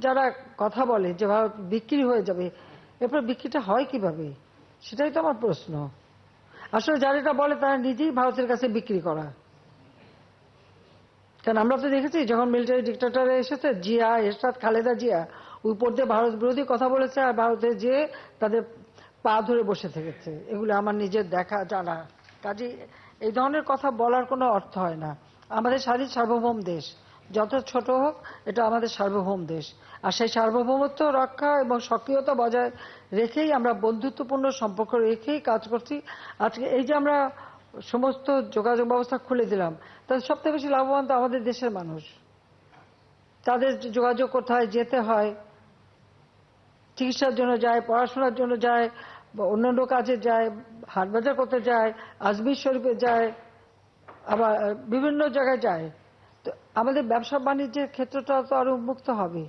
যারা কথা বলে, যে ভারত বিক্রি হয়ে যাবে, এরপর বিক্রিটা হয় কীভাবে? সেটাই তো আমার প্রশ্ন। আসলে যারা এটা বলে, তারা নিজেই ভারতের কাছে বিক্রি করা। কারণ আমরা তো দেখেছি, যখন মিলিটারি ডিক্টেটর এসেছে, জিয়া, এরশাদ, খালেদা জিয়া উপর দিয়ে ভারত বিরোধী কথা বলেছে আর ভারতে যে তাদের পা ধরে বসে থেকেছে। এগুলো আমার নিজের দেখা, জানা। কাজে এই ধরনের কথা বলার কোনো অর্থ হয় না। আমাদের স্বাধীন সার্বভৌম দেশ। যত ছোট হোক, এটা আমাদের সার্বভৌম দেশ। আর সেই সার্বভৌমত্ব রক্ষা এবং সক্রিয়তা বজায় রেখেই আমরা বন্ধুত্বপূর্ণ সম্পর্ক রেখেই কাজ করছি। আজকে এই যে আমরা সমস্ত যোগাযোগ ব্যবস্থা খুলে দিলাম তাদের সবথেকে বেশি লাভবান তো আমাদের দেশের মানুষ। তাদের যোগাযোগ কোথায় যেতে হয়, চিকিৎসার জন্য যায়, পড়াশোনার জন্য যায় অন্যান্য কাজে যায় হাট বাজার করতে যায়, আজমির শরীফে যায়, আবার বিভিন্ন জায়গায় যায়। আমাদের ব্যবসা বাণিজ্যের ক্ষেত্রটাও তো আরও উন্মুক্ত হবে।